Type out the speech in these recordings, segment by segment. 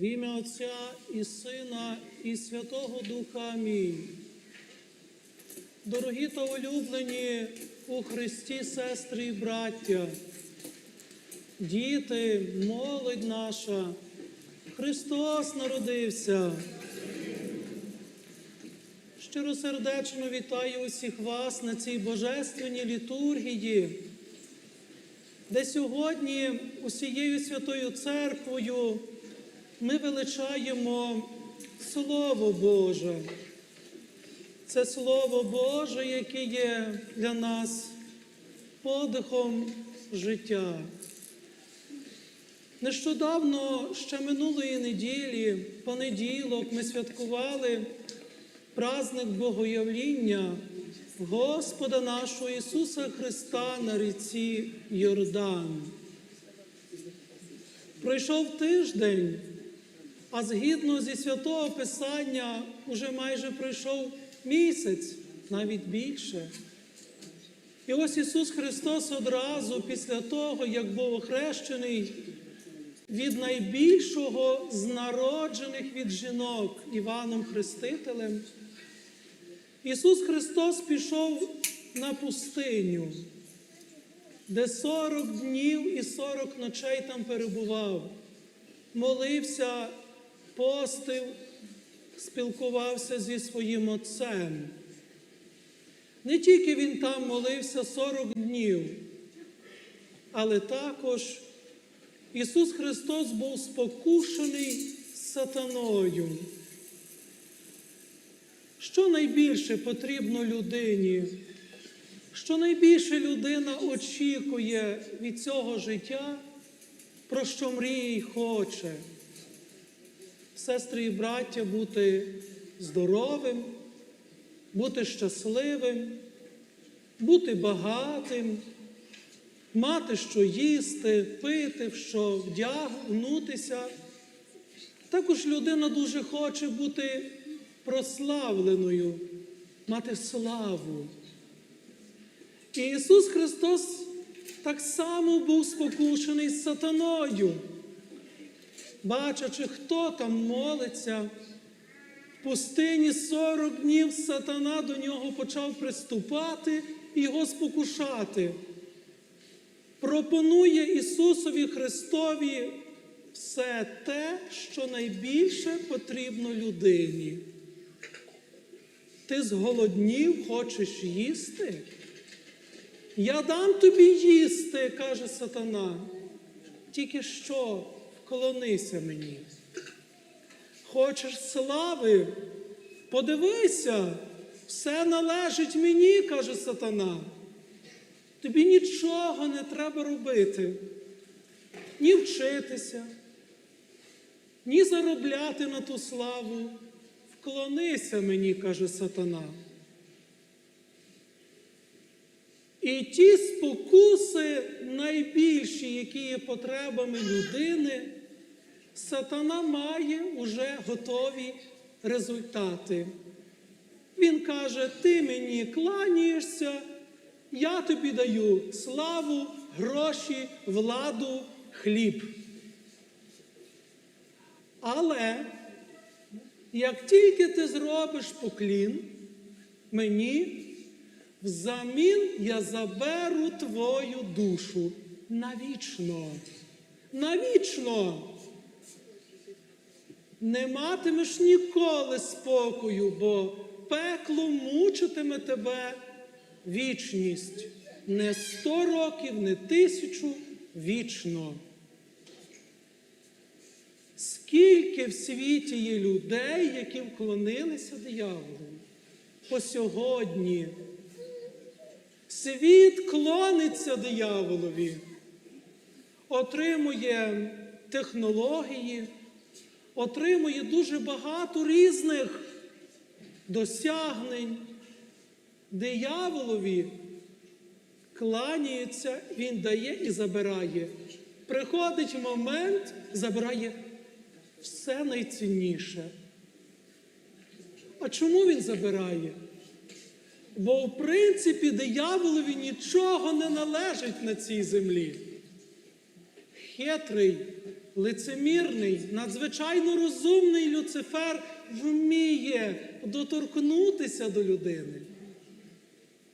В ім'я Отця і Сина, і Святого Духа. Амінь. Дорогі та улюблені у Христі, сестри і браття, діти, молодь наша, Христос народився. Щиросердечно вітаю усіх вас на цій божественній літургії, де сьогодні усією Святою Церквою ми величаємо Слово Боже. Це Слово Боже, яке є для нас подихом життя. Нещодавно, ще минулої неділі, понеділок, ми святкували праздник Богоявління Господа нашого Ісуса Христа на ріці Йордан. Пройшов тиждень, а згідно зі святого Писання, уже майже пройшов місяць, навіть більше. І ось Ісус Христос одразу після того, як був охрещений від найбільшого з народжених від жінок Іваном Хрестителем, Ісус Христос пішов на пустиню, де 40 днів і 40 ночей там перебував, молився, постив, спілкувався зі своїм Отцем. Не тільки він там молився 40 днів, але також Ісус Христос був спокушений сатаною. Що найбільше потрібно людині? Що найбільше людина очікує від цього життя, про що мріє й хоче? Сестри і браття, бути здоровим, бути щасливим, бути багатим, мати що їсти, пити, що вдягнутися. Також людина дуже хоче бути прославленою, мати славу. І Ісус Христос так само був спокушений з сатаною, бачачи, хто там молиться. В пустині 40 днів сатана до нього почав приступати і його спокушати. Пропонує Ісусові Христові все те, що найбільше потрібно людині. Ти зголоднів, хочеш їсти? Я дам тобі їсти, каже сатана. Тільки що вклонися мені. Хочеш слави? Подивися, все належить мені, каже сатана. Тобі нічого не треба робити, ні вчитися, ні заробляти на ту славу. Вклонися мені, каже сатана. І ті спокуси найбільші, які є потребами людини, сатана має уже готові результати. Він каже: ти мені кланяєшся, я тобі даю славу, гроші, владу, хліб. Але як тільки ти зробиш поклін мені, взамін я заберу твою душу навічно. Навічно. Не матимеш ніколи спокою, бо пекло мучитиме тебе вічність. Не сто років, не тисячу вічно. Скільки в світі є людей, які вклонилися дияволу по сьогодні? Світ клониться дияволові, отримує технології, отримує дуже багато різних досягнень. Дияволові кланяється, він дає і забирає. Приходить момент, забирає все найцінніше. А чому він забирає? Бо в принципі дияволові нічого не належить на цій землі. Хитрий, лицемірний, надзвичайно розумний Люцифер вміє доторкнутися до людини.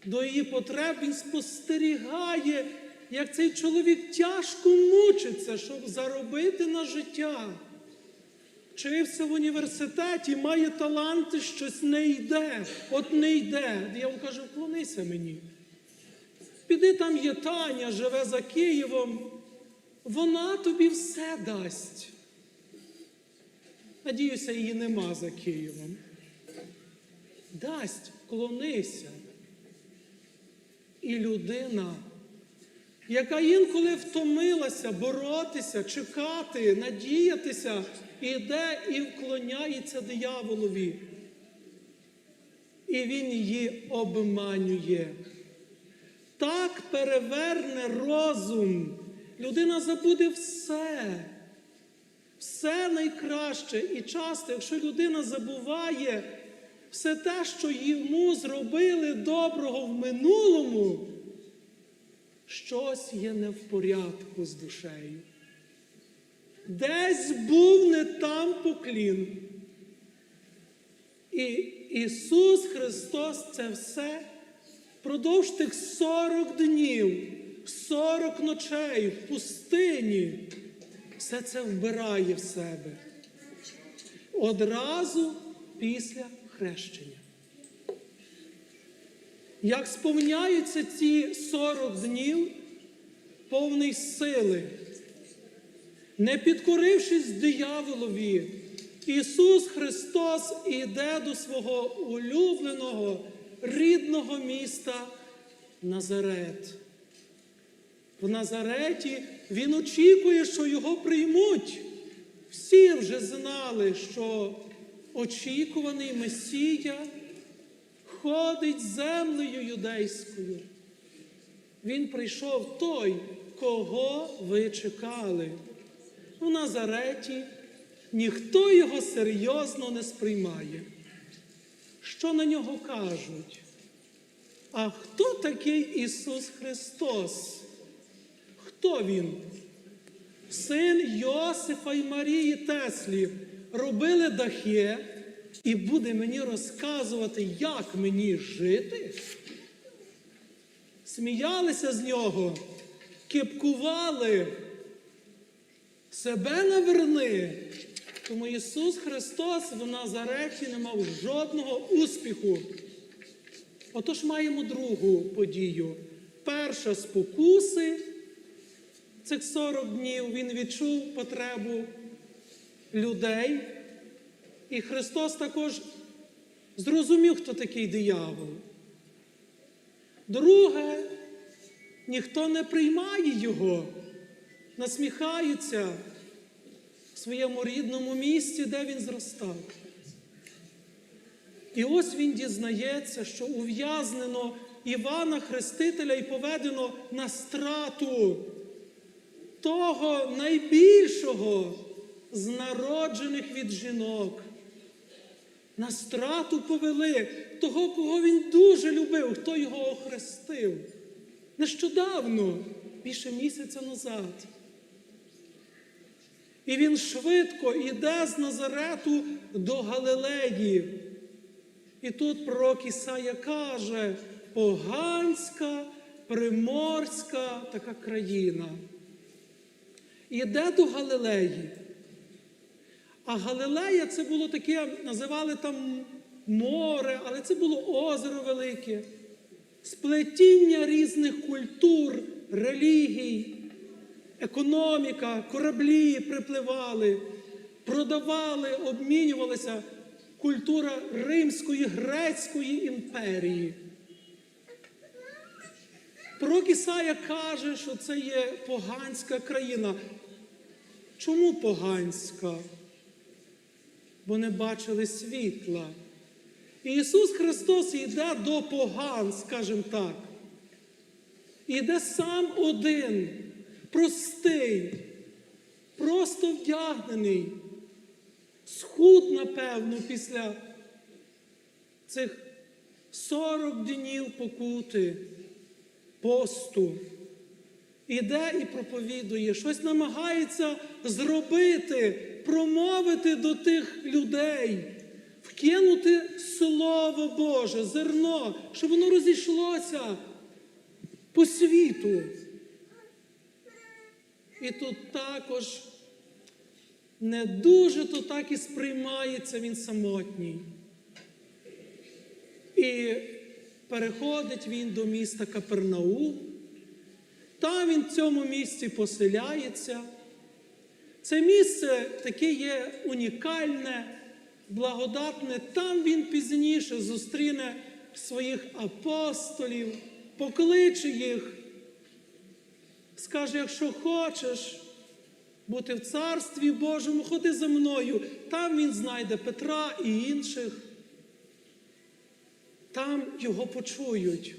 До її потреб він спостерігає, як цей чоловік тяжко мучиться, щоб заробити на життя. Вчився в університеті, має таланти, щось не йде. От не йде. Диявол каже, вклонися мені. Піди там є Таня, живе за Києвом. Вона тобі все дасть. Надіюся, її нема за Києвом. Дасть, вклонися. І людина, яка інколи втомилася боротися, чекати, надіятися, іде і вклоняється дияволові. І він її обманює. Так переверне розум. Людина забуде все. Все найкраще. І часто, якщо людина забуває все те, що йому зробили доброго в минулому, щось є не в порядку з душею. Десь був не там поклін. І Ісус Христос це все впродовж тих 40 днів, 40 ночей в пустині, все це вбирає в себе. Одразу після хрещення. Як сповняються ці 40 днів повний сили, не підкорившись дияволові, Ісус Христос іде до свого улюбленого рідного міста Назарет. В Назареті Він очікує, що його приймуть. Всі вже знали, що очікуваний Месія ходить землею юдейською. Він прийшов той, кого ви чекали. У Назареті ніхто його серйозно не сприймає. Що на нього кажуть? А хто такий Ісус Христос? Хто він? Син Йосифа і Марії Теслі робили дахи і буде мені розказувати, як мені жити? Сміялися з нього, кипкували, себе наверни. Тому Ісус Христос в Назареті не мав жодного успіху. Отож маємо другу подію. Перша спокуси цих 40 днів він відчув потребу людей. І Христос також зрозумів, хто такий диявол. Друге, ніхто не приймає його, насміхаються в своєму рідному місті, де він зростав. І ось він дізнається, що ув'язнено Івана Хрестителя і поведено на страту того найбільшого з народжених від жінок. На страту повели того, кого він дуже любив, хто його охрестив. Нещодавно, більше місяця назад. І він швидко йде з Назарету до Галилеї. І тут пророк Ісая каже, поганська, приморська така країна. Іде до Галилеї. А Галилея це було таке, називали там море, але це було озеро велике, сплетіння різних культур, релігій, економіка, кораблі припливали, продавали, обмінювалися культура Римської, Грецької імперії. Пророк Ісая каже, що це є поганська країна. Чому поганська? Бо не бачили світла. І Ісус Христос йде до поган, скажімо так. Іде сам один, простий, просто вдягнений, схуд, напевно, після цих 40 днів покути, посту. Іде і проповідує, щось намагається зробити, промовити до тих людей, вкинути Слово Боже, зерно, щоб воно розійшлося по світу. І тут також не дуже то так і сприймається він самотній. І переходить він до міста Капернаум. Там він в цьому місці поселяється. Це місце таке є унікальне, благодатне. Там він пізніше зустріне своїх апостолів, покличе їх, скаже, якщо хочеш бути в Царстві Божому, ходи за мною. Там він знайде Петра і інших. Там його почують.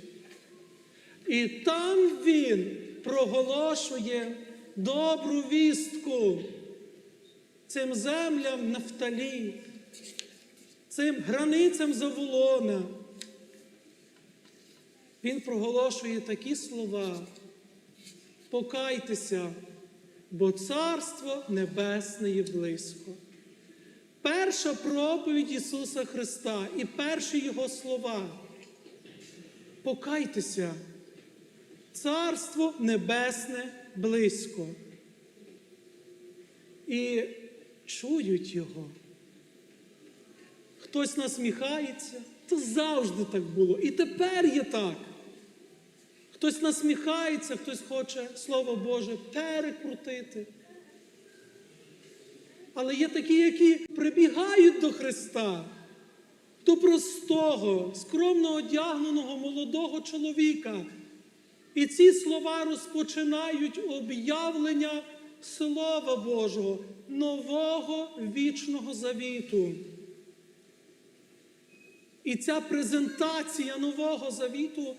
І там він проголошує добру вістку цим землям Нафталі, цим границям Заволона. Він проголошує такі слова. Покайтеся, бо Царство Небесне є близько. Перша проповідь Ісуса Христа і перші Його слова. Покайтеся, Царство Небесне близько. І чують Його. Хтось насміхається, то завжди так було. І тепер є так. Хтось насміхається, хтось хоче Слово Боже перекрутити. Але є такі, які прибігають до Христа, до простого, скромно одягненого молодого чоловіка. І ці слова розпочинають об'явлення Слова Божого, нового вічного завіту. І ця презентація нового завіту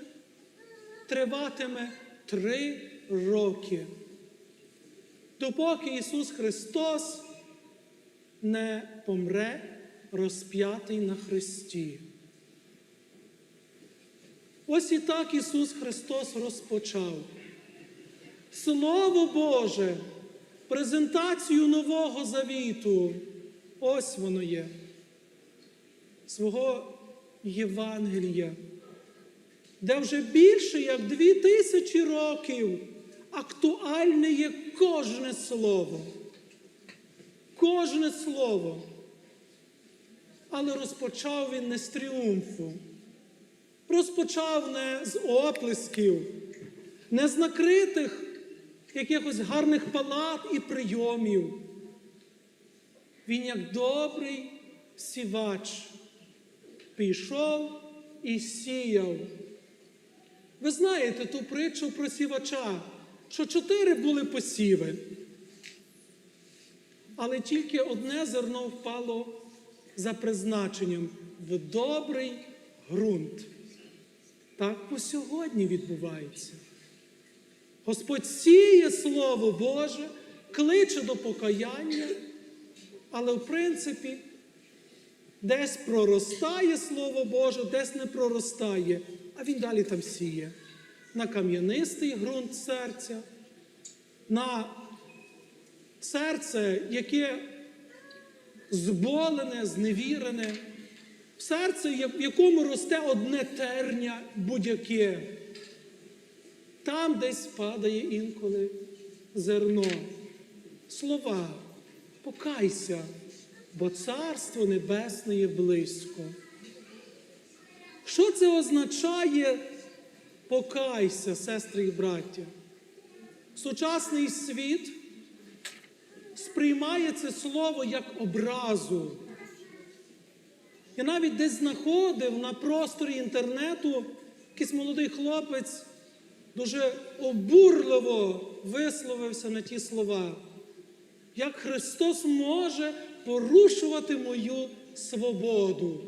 триватиме три роки. Допоки Ісус Христос не помре розп'ятий на Христі. Ось і так Ісус Христос розпочав. Слово Боже, презентацію Нового Завіту. Ось воно є. Свого Євангелія, де вже більше як дві тисячі років актуальне є кожне слово. Кожне слово. Але розпочав він не з тріумфу. Розпочав не з оплесків, не з накритих якихось гарних палат і прийомів. Він, як добрий сівач, пішов і сіяв. Ви знаєте ту притчу про сівача, що чотири були посіви, але тільки одне зерно впало за призначенням в добрий ґрунт. Так по сьогодні відбувається. Господь сіє Слово Боже, кличе до покаяння, але в принципі десь проростає Слово Боже, десь не проростає, а він далі там сіє. На кам'янистий ґрунт серця, на серце, яке зболене, зневірене, в серце, в якому росте одне терня будь-яке. Там десь падає інколи зерно. Слова, покайся, бо Царство Небесне є близько. Що це означає покайся, сестри і браття? Сучасний світ сприймає це слово як образу. Я навіть десь знаходив на просторі інтернету якийсь молодий хлопець дуже обурливо висловився на ті слова. Як Христос може порушувати мою свободу?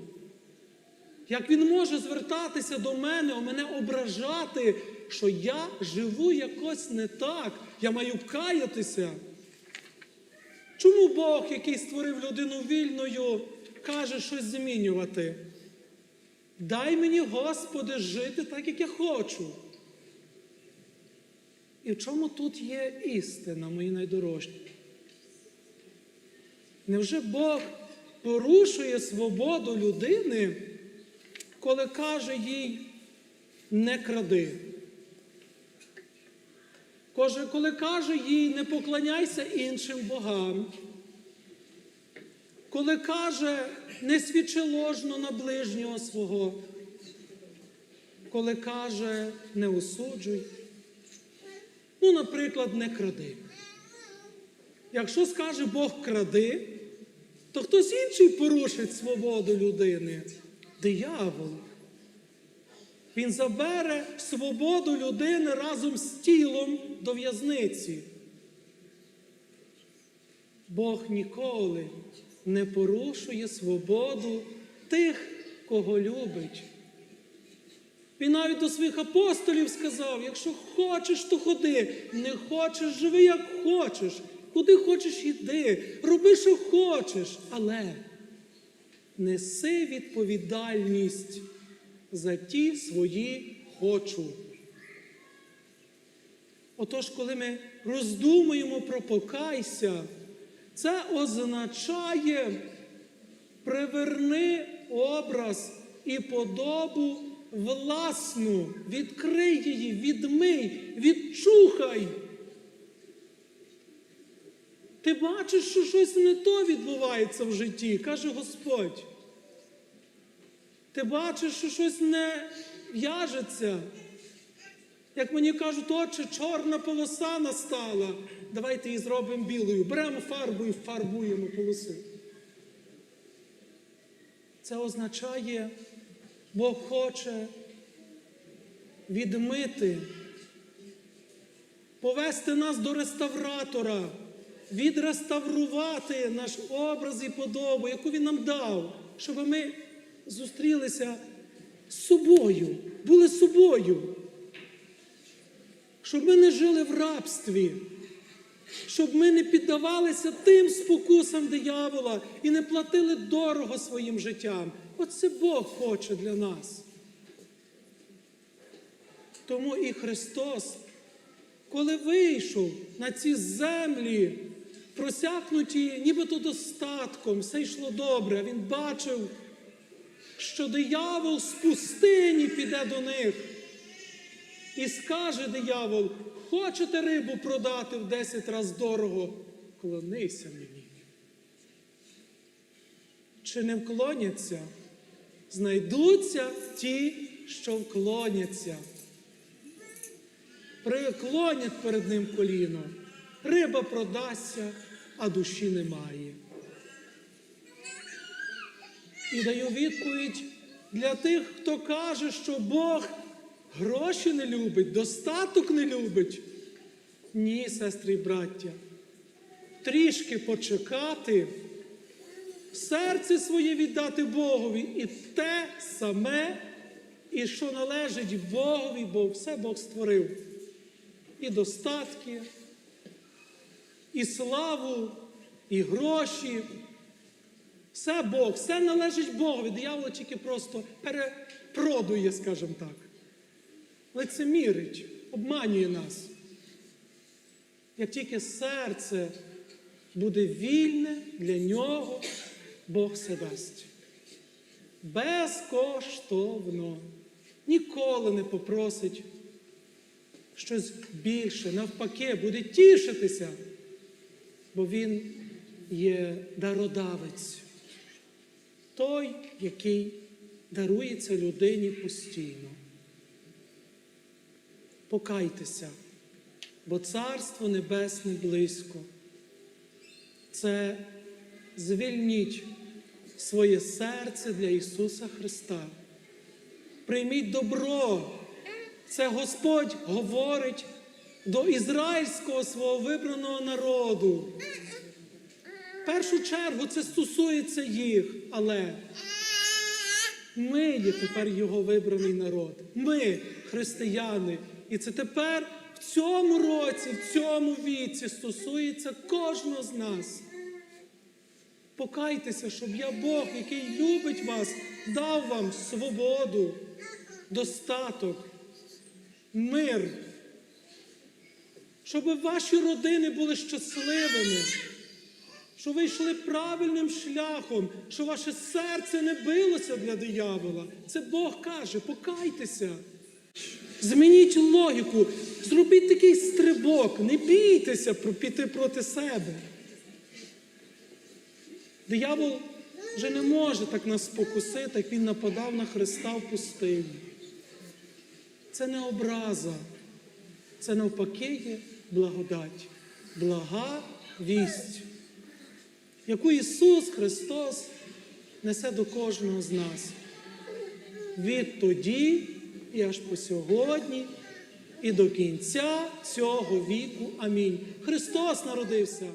Як Він може звертатися до мене, о мене ображати, що я живу якось не так, я маю каятися? Чому Бог, який створив людину вільною, каже щось змінювати? Дай мені, Господи, жити так, як я хочу. І в чому тут є істина, мої найдорожчі? Невже Бог порушує свободу людини, коли каже їй не кради? Коли каже їй не поклоняйся іншим богам, коли каже не свідчи ложно на ближнього свого, коли каже не осуджуй, ну, наприклад, не кради. Якщо скаже Бог кради, то хтось інший порушить свободу людини. Диявол. Він забере свободу людини разом з тілом до в'язниці. Бог ніколи не порушує свободу тих, кого любить. Він навіть до своїх апостолів сказав: якщо хочеш, то ходи, не хочеш, живи як хочеш, куди хочеш йди, роби, що хочеш, але неси відповідальність за ті свої хочу. Отож, коли ми роздумуємо про покайся, це означає приверни образ і подобу власну, відкрий її, відмий, відчухай. Ти бачиш, що щось не то відбувається в житті, каже Господь. Ти бачиш, що щось не в'яжеться. Як мені кажуть, отче, чорна полоса настала. Давайте її зробимо білою. Беремо фарбу і фарбуємо полосу. Це означає, Бог хоче відмити, повести нас до реставратора, відреставрувати наш образ і подобу, яку Він нам дав, щоб ми зустрілися з собою, були собою. Щоб ми не жили в рабстві, щоб ми не піддавалися тим спокусам диявола і не платили дорого своїм життям. Оце Бог хоче для нас. Тому і Христос, коли вийшов на ці землі, просякнуті нібито достатком, все йшло добре, він бачив, що диявол з пустині піде до них. І скаже диявол, хочете рибу продати в 10 разів дорого, клонися мені. Чи не вклоняться? Знайдуться ті, що вклоняться. Приклонять перед ним коліно. Риба продасться, а душі немає. І даю відповідь для тих, хто каже, що Бог гроші не любить, достаток не любить. Ні, сестри і браття. Трішки почекати, серце своє віддати Богові і те саме, і що належить Богові, бо все Бог створив. І достатки, і славу, і гроші. Все Бог, все належить Богові. Диявол тільки просто перепродує, скажімо так. Лицемірить, обманює нас. Як тільки серце буде вільне для нього, Бог все дасть. Безкоштовно. Ніколи не попросить щось більше, навпаки, буде тішитися, бо Він є дародавець, той, який дарується людині постійно. Покайтеся, бо Царство Небесне близько. Це звільніть своє серце для Ісуса Христа. Прийміть добро. Це Господь говорить до ізраїльського свого вибраного народу. В першу чергу це стосується їх, але ми є тепер його вибраний народ. Ми, християни. І це тепер в цьому році, в цьому віці стосується кожного з нас. Покайтеся, щоб я Бог, який любить вас, дав вам свободу, достаток, мир. щоб ваші родини були щасливими, що ви йшли правильним шляхом, що ваше серце не билося для диявола. Це Бог каже, покайтеся. Змініть логіку, зробіть такий стрибок, не бійтеся піти проти себе. Диявол вже не може так нас спокусити, як він нападав на Христа в пустині. Це не образа, це навпаки є благодать, блага вість, яку Ісус Христос несе до кожного з нас. Відтоді і аж по сьогодні, і до кінця цього віку. Амінь. Христос народився.